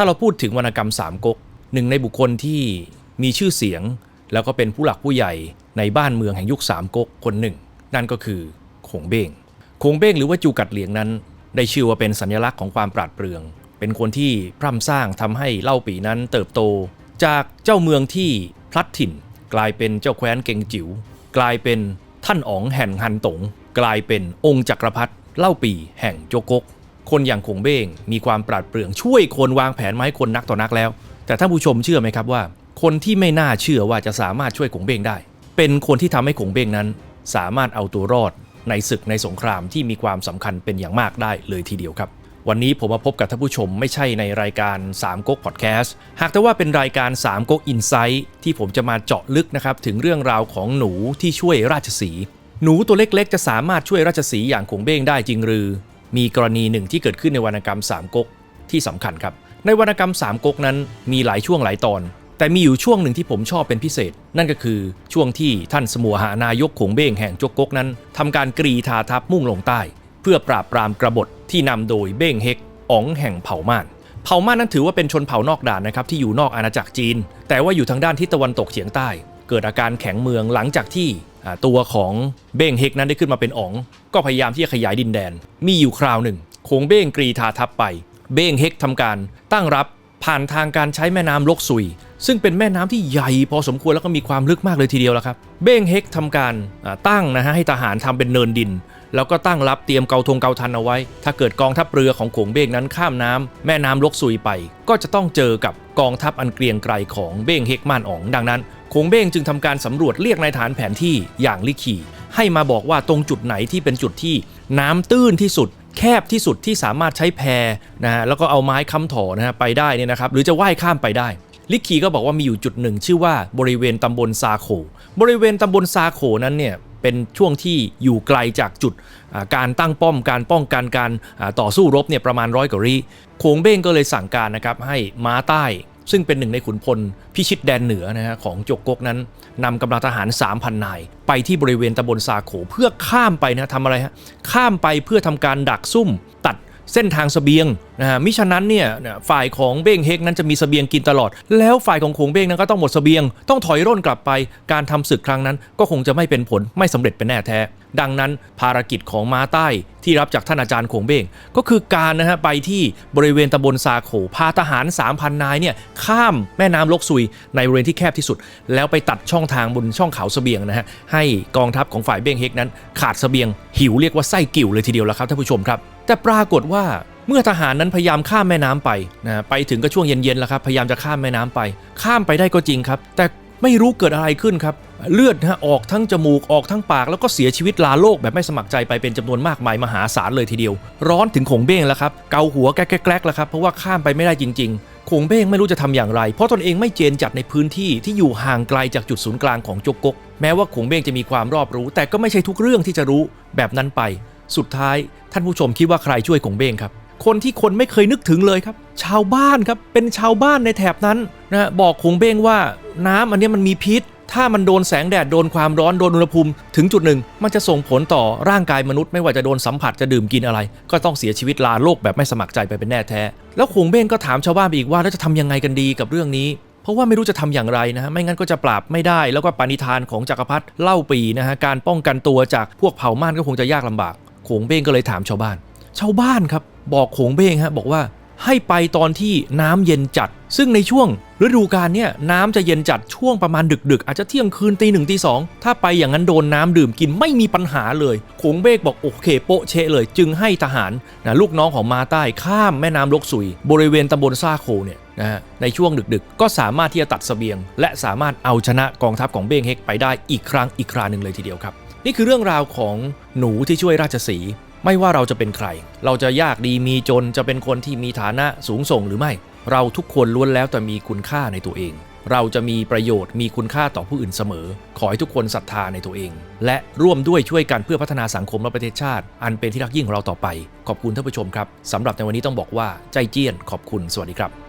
ถ้าเราพูดถึงวรรณกรรมสามก๊กหนึ่งในบุคคลที่มีชื่อเสียง แล้วก็เป็นผู้หลักผู้ใหญ่ในบ้านเมืองแห่งยุคสามก๊กคนหนึ่ง นั่นก็คือคงเบ้งคงเบ้งหรือว่าจูกัดเหลียงนั้น ได้ชื่อว่าเป็นสัญลักษณ์ของความปราดเปรื่อง เป็นคนที่พร่ำสร้างทำให้เล่าปีนั้นเติบโต จากเจ้าเมืองที่พลัดถิ่น กลายเป็นเจ้าแคว้นเกงจิ๋วกลายเป็นท่านอ๋องแห่งฮันตงกลายเป็นองค์จักรพรรดิเล่าปีแห่งโจกก คนอย่างคงเบ้งมีความปราดเปรื่องช่วยคนวางแผนมาให้คนนักต่อนักแล้ว แต่ท่านผู้ชมเชื่อไหมครับว่า คนที่ไม่น่าเชื่อว่าจะสามารถช่วยคงเบ้งได้ เป็นคนที่ทำให้คงเบ้งนั้น สามารถเอาตัวรอด ในศึกในสงครามที่มีความสำคัญเป็นอย่างมากได้เลยทีเดียวครับวันนี้ผมมาพบกับท่านผู้ชมไม่ใช่ในรายการ3ก๊กพอดแคสต์หากแต่ว่าเป็นรายการ3ก๊กอินไซต์ที่ผมจะมาเจาะลึกนะครับ ถึงเรื่องราวของหนูที่ช่วยราชสี หนูตัวเล็กๆ จะสามารถช่วยราชสีอย่างคงเบ้งได้จริงหรือ มีกรณีหนึ่งที่เกิดขึ้นในวรรณกรรมสามก๊กที่สำคัญครับ ในวรรณกรรมสามก๊กนั้นมีหลายช่วงหลายตอน แต่มีอยู่ช่วงหนึ่งที่ผมชอบเป็นพิเศษ นั่นก็คือช่วงที่ท่านสมัวหานายกขงเบ้งแห่งจกก๊กนั้นทำการกรีธาทัพมุ่งลงใต้ เพื่อปราบปรามกรบฏที่นำโดยเบ้งเฮกอ๋องแห่งเผ่าม่านเผ่าม่านนั้นถือว่าเป็นชนเผ่านอกด่านนะครับที่อยู่นอกอาณาจักรจีน แต่ว่าอยู่ทางด้านทิศตะวันตกเฉียงใต้ เกิดอาการแข็งเมืองหลังจากที่ตัวของเบ้งเฮกนั้นได้ขึ้นมาเป็นอ๋อง ก็พยายามที่จะขยายดินแดน มีอยู่คราวหนึ่งโขงเบ้งกรีธาทัพไป เบ้งเฮกทำการตั้งรับผ่านทางการใช้แม่น้ำลกซุย ซึ่งเป็นแม่น้ำที่ใหญ่พอสมควรแล้วก็มีความลึกมากเลยทีเดียวแล้วครับ เบ้งเฮกทำการตั้งนะฮะให้ทหารทำเป็นเนินดิน แล้วก็ตั้งรับเตรียมเกาธงเกาทันเอาไว้ ถ้าเกิดกองทัพเรือของโขงเบ้งนั้นข้ามน้ำแม่น้ำลกซุยไป ก็จะต้องเจอกับกองทัพอันเกรียงไกรของเบ้งเฮกม่านอ๋องดังนั้น โขงเบ้งจึงทำการสำรวจเรียกนายฐานแผนที่อย่างลิขีให้มาบอกว่าตรงจุดไหนที่เป็นจุดที่น้ำตื้นที่สุด แคบที่สุดที่สามารถใช้แพนะฮะแล้วก็เอาไม้ค้ำถอนะฮะไปได้เนี่ยนะครับ หรือจะว่ายข้ามไปได้ ลิกคีก็บอกว่ามีอยู่จุดหนึ่ง ชื่อว่าบริเวณตำบลซาโข บริเวณตำบลซาโขนั้นเนี่ยเป็นช่วงที่อยู่ไกลจากจุดการตั้งป้อมการป้องกันการต่อสู้รบเนี่ยประมาณร้อยกว่ารีโขงเบ้งก็เลยสั่งการนะครับให้ม้าใต้ ซึ่งเป็นหนึ่งในขุนพลพิชิตแดนเหนือนะฮะของจกกกนั้นนำกำลังทหาร 3,000 นาย ไปที่บริเวณตำบลซาโขเพื่อข้ามไปนะทำอะไรฮะข้ามไปเพื่อทำการดักซุ่มตัด เส้นทางเสบียงนะฮะมิฉะนั้นเนี่ยฝ่ายของเบ้งเฮกนั้นจะมีเสบียงกินตลอด แล้วฝ่ายของขงเบ้งนั้นก็ต้องหมดเสบียง ต้องถอยร่นกลับไป การทำศึกครั้งนั้น ก็คงจะไม่เป็นผลไม่สำเร็จเป็นแน่แท้ ดังนั้นภารกิจของม้าใต้ที่รับจากท่านอาจารย์ขงเบ้งก็คือการนะฮะไปที่บริเวณตำบลซาโขพาทหาร 3,000 นายเนี่ยข้ามแม่น้ำลกซุย ในบริเวณที่แคบที่สุด แล้วไปตัดช่องทางบนช่องเขาเสบียงนะฮะให้กองทัพของฝ่ายเบ้งเฮกนั้น ขาดเสบียงหิวเรียกว่าไส้กิ่วเลยทีเดียวแล้วครับท่านผู้ชมครับ แต่ปรากฏว่าเมื่อทหารนั้นพยายามข้ามแม่น้ำไปนะไปถึงก็ช่วงเย็นๆแล้วครับพยายามจะข้ามแม่น้ำไป ข้ามไปได้ก็จริงครับ แต่ไม่รู้เกิดอะไรขึ้นครับ เลือดนะออกทั้งจมูกออกทั้งปาก แล้วก็เสียชีวิตลาโลกแบบไม่สมัครใจไปเป็นจำนวนมากมายมหาศาลเลยทีเดียว ร้อนถึงคงเบ้งแล้วครับเกาหัวแกล้ๆแล้วครับเพราะว่าข้ามไปไม่ได้จริงๆคงเบ้งไม่รู้จะทำอย่างไร เพราะตนเองไม่เจนจัดในพื้นที่ที่อยู่ห่างไกลจากจุดศูนย์กลางของจกกก แม้ว่าคงเบ้งจะมีความรอบรู้ แต่ก็ไม่ใช่ทุกเรื่องที่จะรู้แบบนั้นไป สุดท้าย ท่านผู้ชมคิดว่าใครช่วยคงเบ้งครับ คนที่คนไม่เคยนึกถึงเลยครับ ชาวบ้านครับ เป็นชาวบ้านในแถบนั้นนะบอกคงเบ้งว่าน้ำอันนี้มันมีพิษ ถ้ามันโดนแสงแดดโดนความร้อนโดนอุณหภูมิ ถึงจุดหนึ่ง มันจะส่งผลต่อร่างกายมนุษย์ไม่ว่าจะโดนสัมผัสจะดื่มกินอะไร ก็ต้องเสียชีวิตลาโลกแบบไม่สมัครใจไปเป็นแน่แท้ แล้วคงเบ้งก็ถามชาวบ้านไปอีกว่าแล้วจะทำยังไงกันดีกับเรื่องนี้เพราะว่าไม่รู้จะทำอย่างไรนะฮะ ไม่งั้นก็จะปราบไม่ได้ แล้วก็ปณิธานของจักรพรรดิเล่าปีนะฮะ การป้องกันตัวจากพวกเผ่าม่านก็คงจะยากลำบาก โขงเบ้งก็เลยถามชาวบ้าน ชาวบ้านครับบอกโขงเบ้งฮะบอกว่าให้ไปตอนที่น้ำเย็นจัด ซึ่งในช่วงฤดูกาลเนี่ยน้ำจะเย็นจัดช่วงประมาณดึก ๆ อาจจะเที่ยงคืนตีหนึ่งตีสองถ้าไปอย่างนั้นโดนน้ำดื่มกินไม่มีปัญหาเลยโขงเบ้งบอกโอเคโปะเชะเลย จึงให้ทหารนะลูกน้องของมาใต้ข้ามแม่น้ำลกสุย บริเวณตำบลซาโคเนี่ยนะฮะในช่วงดึกๆ ก็สามารถที่จะตัดเสบียง และสามารถเอาชนะกองทัพของเบ้งเฮกไปได้อีกครั้งอีกคราหนึ่งเลยทีเดียวครับ นี่คือเรื่องราวของหนูที่ช่วยราชสีไม่ว่าเราจะเป็นใคร เราจะยากดีมีจนจะเป็นคนที่มีฐานะสูงส่งหรือไม่ เราทุกคนล้วนแล้วแต่มีคุณค่าในตัวเอง เราจะมีประโยชน์มีคุณค่าต่อผู้อื่นเสมอ ขอให้ทุกคนศรัทธาในตัวเอง และร่วมด้วยช่วยกันเพื่อพัฒนาสังคมและประเทศชาติ อันเป็นที่รักยิ่งของเราต่อไป ขอบคุณท่านผู้ชมครับสำหรับในวันนี้ต้องบอกว่าใจเจี้ยนขอบคุณสวัสดีครับ